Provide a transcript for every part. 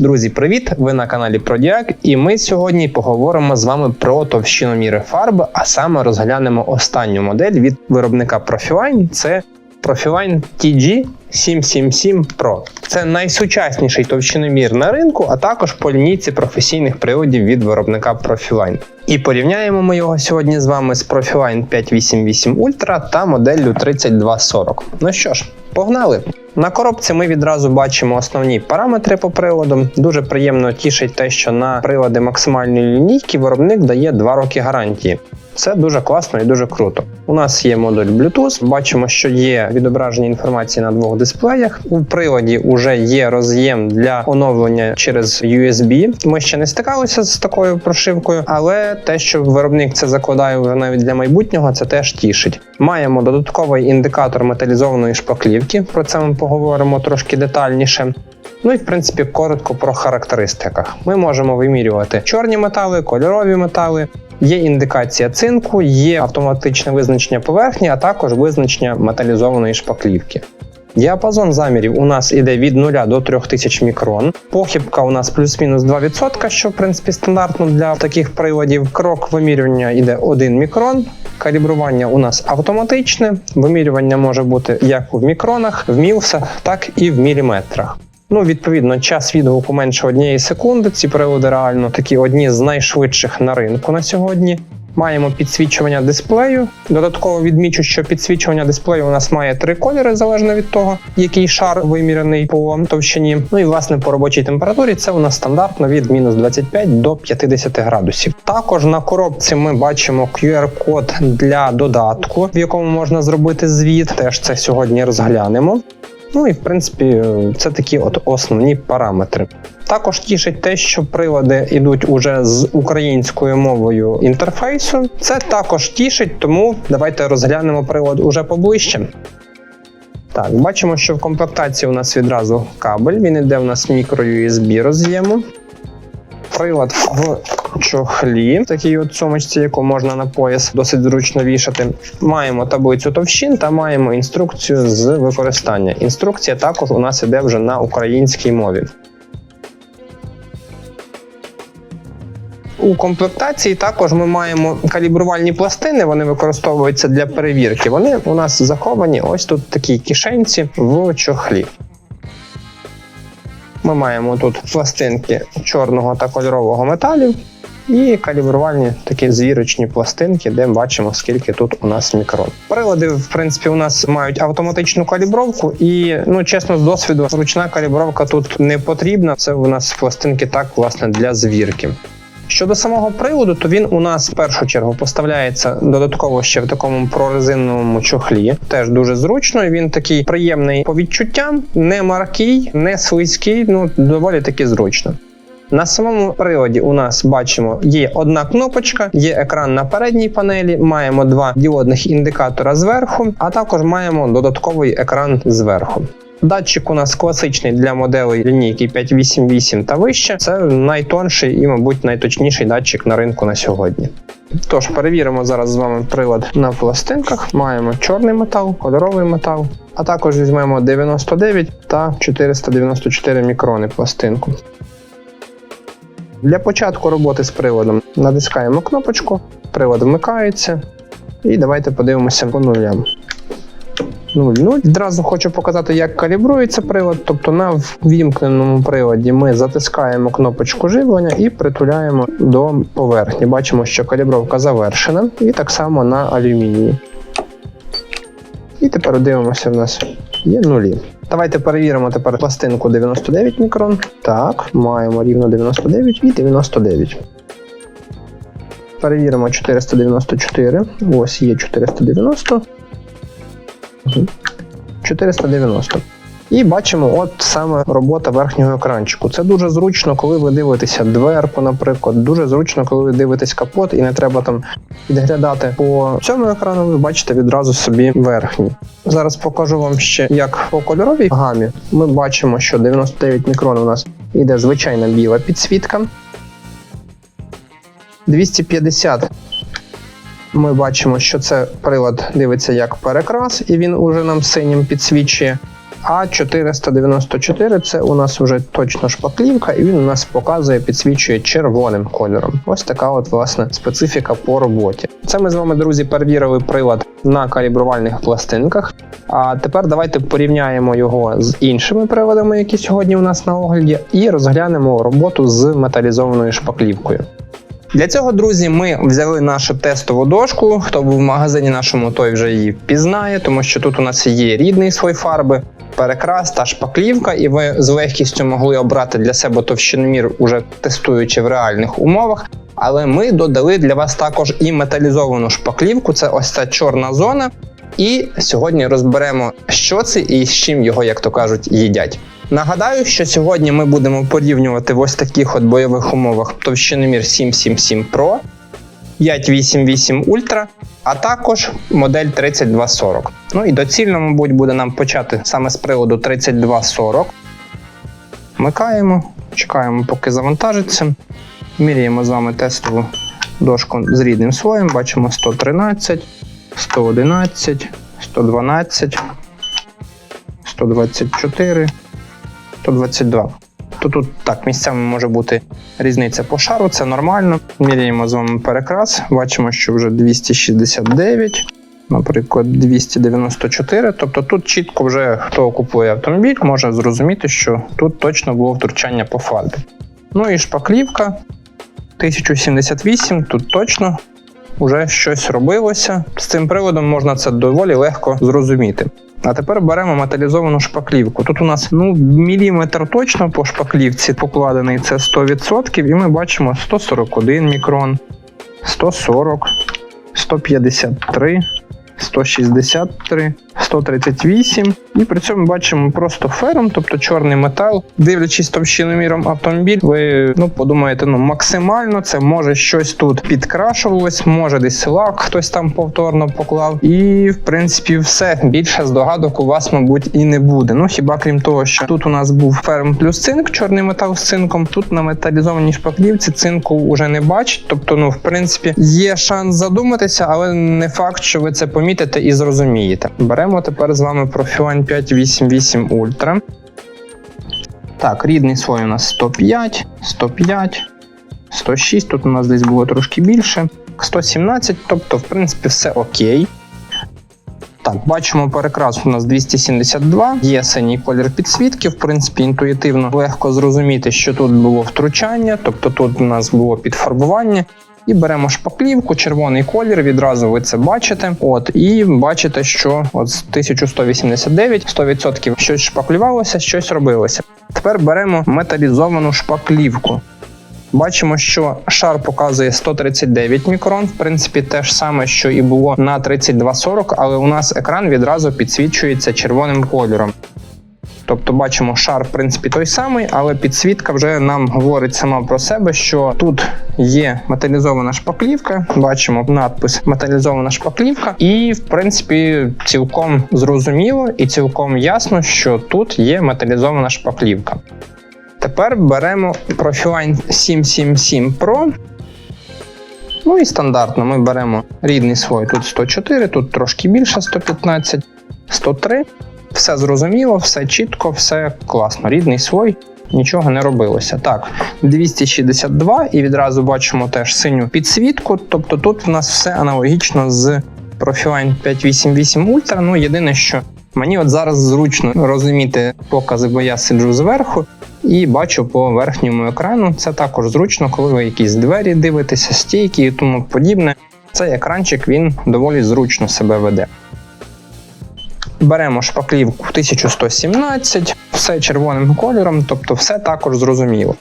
Друзі, привіт! Ви на каналі Продіак, і ми сьогодні поговоримо з вами про товщиноміри фарби, а саме розглянемо останню модель від виробника Profiline. Це Profiline TG 777 Pro. Це найсучасніший товщиномір на ринку, а також по лінійці професійних приладів від виробника Profiline. І порівняємо ми його сьогодні з вами з Profiline 588 Ultra та моделлю 3240. Ну що ж, погнали! На коробці ми відразу бачимо основні параметри по приладу. Дуже приємно тішить те, що на прилади максимальної лінійки виробник дає 2 роки гарантії. Це дуже класно і дуже круто. У нас є модуль Bluetooth. Бачимо, що є відображення інформації на двох дисплеях. У приладі вже є роз'єм для оновлення через USB. Ми ще не стикалися з такою прошивкою, але те, що виробник це закладає вже навіть для майбутнього, це теж тішить. Маємо додатковий індикатор металізованої шпаклівки. Про це ми поговоримо трошки детальніше. Ну і в принципі коротко про характеристиках. Ми можемо вимірювати чорні метали, кольорові метали. Є індикація цинку, є автоматичне визначення поверхні, а також визначення металізованої шпаклівки. Діапазон замірів у нас іде від 0 до 3000 мікрон. Похибка у нас плюс-мінус 2%, що в принципі стандартно для таких приладів. Крок вимірювання іде 1 мікрон. Калібрування у нас автоматичне. Вимірювання може бути як в мікронах, в мілсах, так і в міліметрах. Ну, відповідно, час відгуку менше однієї секунди. Ці прилади реально такі одні з найшвидших на ринку на сьогодні. Маємо підсвічування дисплею. Додатково відмічу, що підсвічування дисплею у нас має три кольори, залежно від того, який шар вимірений по товщині. Ну і власне по робочій температурі це у нас стандартно від мінус 25 до 50 градусів. Також на коробці ми бачимо QR-код для додатку, в якому можна зробити звіт. Теж це сьогодні розглянемо. Ну і в принципі, це такі от основні параметри. Також тішить те, що прилади йдуть уже з українською мовою інтерфейсу. Це також тішить, тому давайте розглянемо прилад уже поближче. Так, бачимо, що в комплектації у нас відразу кабель. Він іде у нас мікро USB роз'єму. Прилад в чохлі, такій от сумочці, яку можна на пояс досить зручно вішати. Маємо таблицю товщин та маємо інструкцію з використання. Інструкція також у нас іде вже на українській мові. У комплектації також ми маємо калібрувальні пластини, вони використовуються для перевірки. Вони у нас заховані ось тут в такій кишенці в чохлі. Ми маємо тут пластинки чорного та кольорового металів і калібрувальні такі звірочні пластинки, де бачимо, скільки тут у нас мікрон. Прилади, в принципі, у нас мають автоматичну калібровку, і ну чесно, з досвіду ручна калібровка тут не потрібна. Це у нас пластинки так, власне, для звірки. Щодо самого приводу, то він у нас в першу чергу поставляється додатково ще в такому прорезиновому чохлі. Теж дуже зручно. Він такий приємний по відчуттям, не маркий, не слизький, ну доволі таки зручно. На самому приладі у нас бачимо є одна кнопочка, є екран на передній панелі, маємо два діодних індикатора зверху, а також маємо додатковий екран зверху. Датчик у нас класичний для моделей лінійки 588 та вище. Це найтонший і, мабуть, найточніший датчик на ринку на сьогодні. Тож, перевіримо зараз з вами прилад на пластинках. Маємо чорний метал, кольоровий метал, а також візьмемо 99 та 494 мікрони пластинку. Для початку роботи з приладом натискаємо кнопочку, прилад вмикається. І давайте подивимося по нулям. 0,0. Відразу хочу показати, як калібрується прилад. Тобто на ввімкненому приладі ми затискаємо кнопочку живлення і притуляємо до поверхні. Бачимо, що калібровка завершена, і так само на алюмінії. І тепер дивимося, в нас є нулі. Давайте перевіримо тепер пластинку 99 мікрон. Так, маємо рівно 99 і 99. Перевіримо 494. Ось є 490. 490. І бачимо, от саме робота верхнього екранчику. Це дуже зручно, коли ви дивитеся дверку, наприклад. Дуже зручно, коли ви дивитесь капот і не треба там підглядати по цьому екрану. Ви бачите відразу собі верхній. Зараз покажу вам ще, як по кольоровій гамі. Ми бачимо, що 99 мікрон у нас іде звичайна біла підсвітка. 250 ми бачимо, що це прилад дивиться як перекрас, і він уже нам синім підсвічує. А 494 це у нас вже точно шпаклівка, і він у нас показує, підсвічує червоним кольором. Ось така от власне специфіка по роботі. Це ми з вами, друзі, перевірили прилад на калібрувальних пластинках. А тепер давайте порівняємо його з іншими приладами, які сьогодні у нас на огляді, і розглянемо роботу з металізованою шпаклівкою. Для цього, друзі, ми взяли нашу тестову дошку. Хто був в магазині нашому, той вже її впізнає, тому що тут у нас є рідний слой фарби, перекрас та шпаклівка, і ви з легкістю могли обрати для себе товщиномір, уже тестуючи в реальних умовах. Але ми додали для вас також і металізовану шпаклівку. Це ось ця чорна зона. І сьогодні розберемо, що це і з чим його, як то кажуть, їдять. Нагадаю, що сьогодні ми будемо порівнювати в ось таких от бойових умовах товщиномір 777 Pro, 588 Ultra, а також модель 3240. Ну і доцільно, мабуть, буде нам почати саме з приводу 3240. Вмикаємо, чекаємо, поки завантажиться. Міряємо з вами тестову дошку з рідним слоєм. Бачимо 113, 111, 112, 124, 122. То тут так місцями може бути різниця по шару, це нормально. Міряємо з вами перекрас. Бачимо, що вже 269, наприклад, 294. Тобто тут чітко вже хто купує автомобіль, може зрозуміти, що тут точно було втручання по фарбі. Ну і шпаклівка 1078, тут точно вже щось робилося. З цим приводом можна це доволі легко зрозуміти. А тепер беремо металізовану шпаклівку. Тут у нас ну міліметр точно по шпаклівці покладений, це 100%, і ми бачимо 141 мікрон, 140, 153, 163, 138. І при цьому бачимо просто фером, тобто чорний метал. Дивлячись товщиноміром автомобіль, ви ну подумаєте, ну максимально це може щось тут підкрашувалось, може десь лак хтось там повторно поклав. І в принципі все більше здогадок у вас, мабуть, і не буде. Ну хіба крім того, що тут у нас був ферм плюс цинк, чорний метал з цинком. Тут на металізованій шпаклівці цинку вже не бачить. Тобто, ну в принципі, є шанс задуматися, але не факт, що ви це помітите і зрозумієте. Беремо тепер з вами Profiline 588 Ultra. Так, рідний слой у нас 105, 105, 106. Тут у нас десь було трошки більше. 117, тобто, в принципі, все окей. Так, бачимо перекрас у нас 272. Є синій колір підсвітки. В принципі, інтуїтивно легко зрозуміти, що тут було втручання, тобто тут у нас було підфарбування. І беремо шпаклівку, червоний колір, відразу ви це бачите. От, і бачите, що от з 1189 100% щось шпаклювалося, щось робилося. Тепер беремо металізовану шпаклівку. Бачимо, що шар показує 139 мікрон, в принципі, те ж саме, що і було на 3240, але у нас екран відразу підсвічується червоним кольором. Тобто бачимо шар, в принципі, той самий, але підсвітка вже нам говорить сама про себе, що тут є металізована шпаклівка. Бачимо надпис металізована шпаклівка, і в принципі цілком зрозуміло і цілком ясно, що тут є металізована шпаклівка. Тепер беремо Profiline 777 Pro. Ну і стандартно ми беремо рідний слой. Тут 104, тут трошки більше 115, 103. Все зрозуміло, все чітко, все класно. Рідний слой, нічого не робилося. Так, 262 і відразу бачимо теж синю підсвітку. Тобто тут в нас все аналогічно з Profiline 588 Ultra. Ну, єдине, що мені от зараз зручно розуміти покази, бо я сиджу зверху і бачу по верхньому екрану. Це також зручно, коли ви якісь двері дивитеся, стійки і тому подібне. Цей екранчик він доволі зручно себе веде. Беремо шпаклівку 1117, все червоним кольором, тобто все також зрозуміло.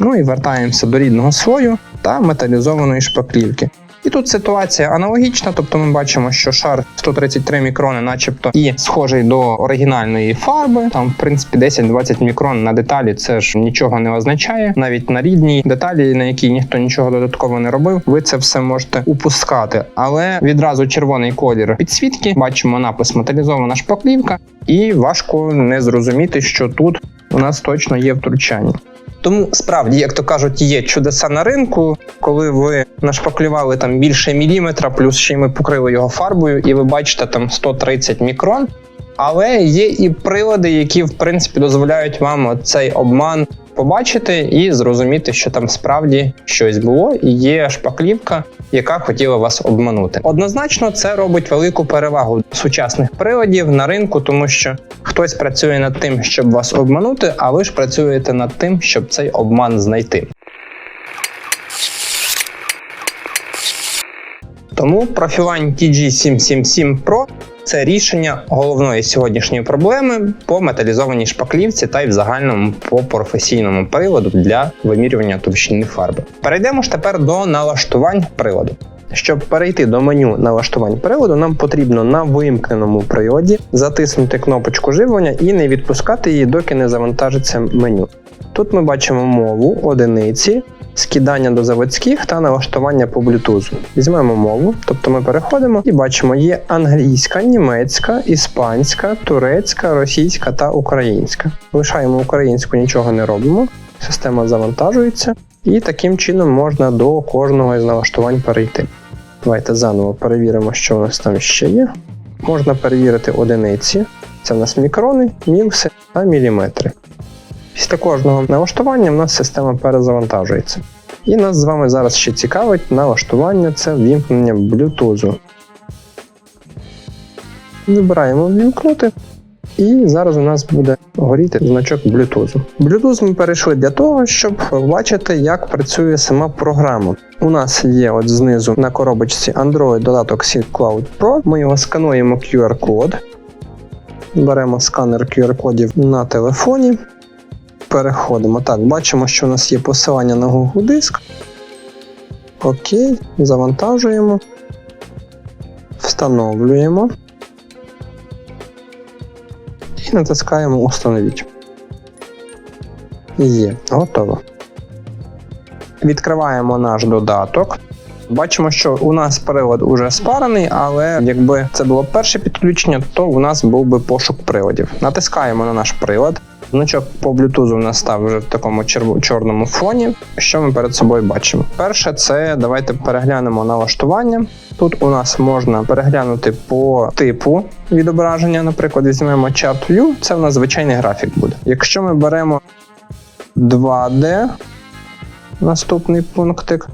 Ну і вертаємося до рідного слою та металізованої шпаклівки. І тут ситуація аналогічна, тобто ми бачимо, що шар 133 мікрони, начебто, і схожий до оригінальної фарби. Там, в принципі, 10-20 мікрон на деталі це ж нічого не означає. Навіть на рідній деталі, на якій ніхто нічого додатково не робив, ви це все можете упускати. Але відразу червоний колір підсвітки, бачимо напис металізована шпаклівка, і важко не зрозуміти, що тут у нас точно є втручання. Тому справді, як то кажуть, є чудеса на ринку, коли ви нашпаклювали там більше міліметра, плюс ще й ми покрили його фарбою, і ви бачите там 130 мікрон. Але є і прилади, які в принципі дозволяють вам цей обман побачити і зрозуміти, що там справді щось було, і є шпаклівка, яка хотіла вас обманути. Однозначно, це робить велику перевагу сучасних приладів на ринку, тому що хтось працює над тим, щоб вас обманути, а ви ж працюєте над тим, щоб цей обман знайти. Тому Profiline TG777 Pro це рішення головної сьогоднішньої проблеми по металізованій шпаклівці та й в загальному по професійному приладу для вимірювання товщини фарби. Перейдемо ж тепер до налаштувань приладу. Щоб перейти до меню налаштувань приладу, нам потрібно на вимкненому приладі затиснути кнопочку живлення і не відпускати її, доки не завантажиться меню. Тут ми бачимо мову, одиниці, скидання до заводських та налаштування по Bluetooth. Візьмемо мову, тобто ми переходимо і бачимо, є англійська, німецька, іспанська, турецька, російська та українська. Лишаємо українську, нічого не робимо. Система завантажується, і таким чином можна до кожного із налаштувань перейти. Давайте заново перевіримо, що у нас там ще є. Можна перевірити одиниці. Це в нас мікрони, мілси та міліметри. Після кожного налаштування в нас система перезавантажується. І нас з вами зараз ще цікавить налаштування це вімкнення Bluetooth. Вибираємо вімкнути. І зараз у нас буде горіти значок Bluetooth. Bluetooth ми перейшли для того, щоб побачити, як працює сама програма. У нас є от знизу на коробочці Android додаток Sync Cloud Pro. Ми його скануємо QR-код. Беремо сканер QR-кодів на телефоні. Переходимо. Так, бачимо, що у нас є посилання на Google Диск. Окей, завантажуємо. Встановлюємо. І натискаємо Установіть. Є, готово. Відкриваємо наш додаток. Бачимо, що у нас прилад уже спарений, але якби це було перше підключення, то у нас був би пошук приладів. Натискаємо на наш прилад. Значок по Bluetooth у нас став вже в такому чорному фоні. Що ми перед собою бачимо? Перше, це давайте переглянемо налаштування. Тут у нас можна переглянути по типу відображення. Наприклад, візьмемо Chart View, це у нас звичайний графік буде. Якщо ми беремо 2D, наступний пунктик,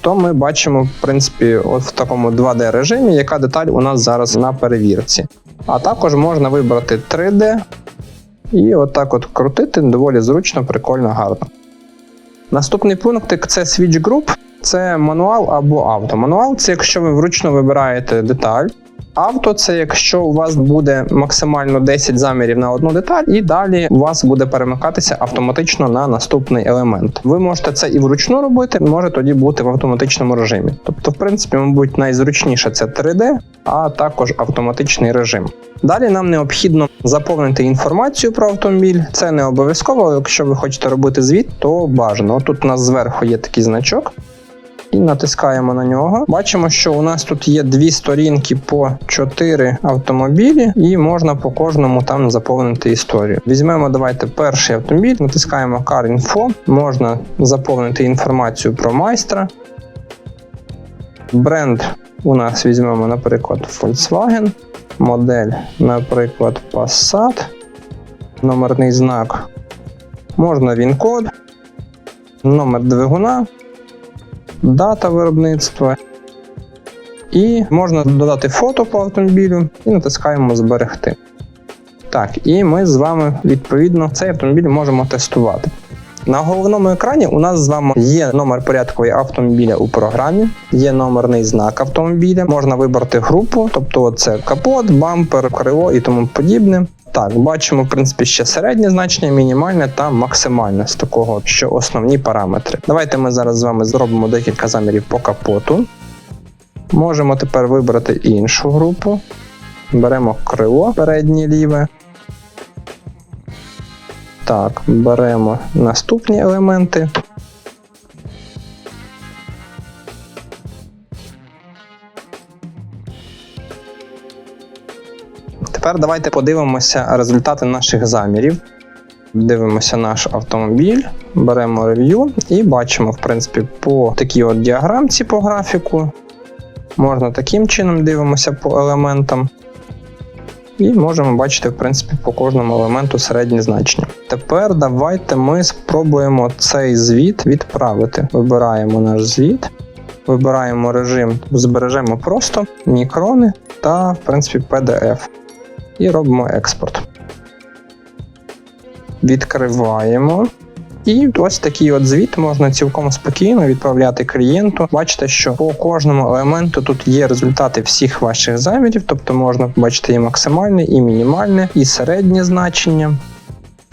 то ми бачимо, в принципі, от в такому 2D режимі, яка деталь у нас зараз на перевірці. А також можна вибрати 3D і отак от крутити доволі зручно, прикольно, гарно. Наступний пунктик це Switch Group, це мануал або авто. Мануал це якщо ви вручну вибираєте деталь. Авто це якщо у вас буде максимально 10 замірів на одну деталь, і далі у вас буде перемикатися автоматично на наступний елемент. Ви можете це і вручну робити, може тоді бути в автоматичному режимі. Тобто, в принципі, мабуть, найзручніше це 3D, а також автоматичний режим. Далі нам необхідно заповнити інформацію про автомобіль. Це не обов'язково, якщо ви хочете робити звіт, то бажано. Тут у нас зверху є такий значок. І натискаємо на нього. Бачимо, що у нас тут є дві сторінки по 4 автомобілі, і можна по кожному там заповнити історію. Візьмемо, давайте перший автомобіль, натискаємо Car Info, можна заповнити інформацію про майстра. Бренд у нас візьмемо, наприклад, Volkswagen, модель, наприклад, Passat, номерний знак, можна він-код, номер двигуна дата виробництва. І можна додати фото по автомобілю і натискаємо Зберегти. Так, і ми з вами відповідно цей автомобіль можемо тестувати. На головному екрані у нас з вами є номер порядкової автомобіля у програмі, є номерний знак автомобіля, можна вибрати групу, тобто це капот, бампер, крило і тому подібне. Так, бачимо, в принципі, ще середнє значення, мінімальне та максимальне з такого, що основні параметри. Давайте ми зараз з вами зробимо декілька замірів по капоту. Можемо тепер вибрати іншу групу. Беремо крило переднє ліве. Так, беремо наступні елементи. Тепер давайте подивимося результати наших замірів. Дивимося наш автомобіль, беремо рев'ю і бачимо, в принципі, по такій от діаграмці по графіку. Можна таким чином дивимося по елементам. І можемо бачити, в принципі, по кожному елементу середні значення. Тепер давайте ми спробуємо цей звіт відправити. Вибираємо наш звіт, вибираємо режим, збережемо просто мікрони та, в принципі, PDF. І робимо експорт. Відкриваємо. І ось такий от звіт можна цілком спокійно відправляти клієнту. Бачите, що по кожному елементу тут є результати всіх ваших замірів, тобто можна побачити і максимальне, і мінімальне, і середнє значення.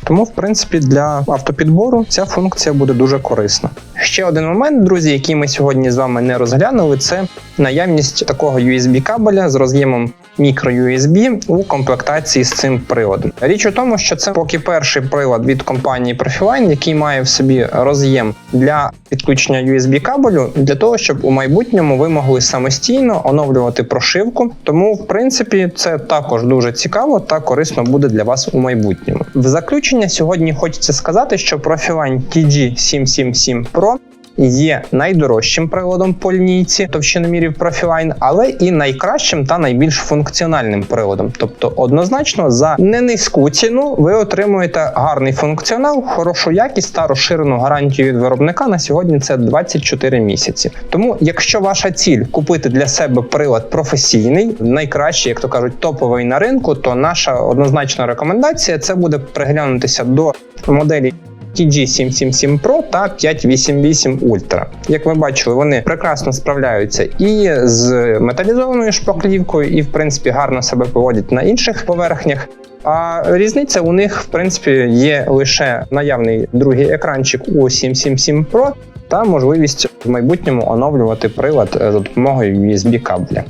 Тому, в принципі, для автопідбору ця функція буде дуже корисна. Ще один момент, друзі, який ми сьогодні з вами не розглянули, це наявність такого USB кабеля з роз'ємом microUSB у комплектації з цим приладом. Річ у тому, що це поки перший прилад від компанії Profiline, який має в собі роз'єм для підключення USB кабелю, для того, щоб у майбутньому ви могли самостійно оновлювати прошивку. Тому, в принципі, це також дуже цікаво та корисно буде для вас у майбутньому. В заключення сьогодні хочеться сказати, що Profiline TG777 Pro є найдорожчим приладом по лінійці товщиномірів Profiline, але і найкращим та найбільш функціональним приладом. Тобто, однозначно, за не низьку ціну ви отримуєте гарний функціонал, хорошу якість та розширену гарантію від виробника. На сьогодні це 24 місяці. Тому, якщо ваша ціль купити для себе прилад професійний, найкращий, як то кажуть, топовий на ринку, то наша однозначна рекомендація це буде приглянутися до моделі. TG777 Pro та 588 Ultra. Як ви бачили, вони прекрасно справляються і з металізованою шпаклівкою, і в принципі гарно себе поводять на інших поверхнях. А різниця у них, в принципі, є лише наявний другий екранчик у 777 Pro та можливість в майбутньому оновлювати прилад за допомогою USB кабеля.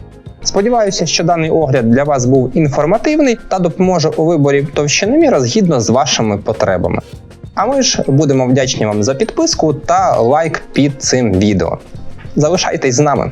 Сподіваюся, що даний огляд для вас був інформативний та допоможе у виборі товщиноміра згідно з вашими потребами. А ми ж будемо вдячні вам за підписку та лайк під цим відео. Залишайтесь з нами.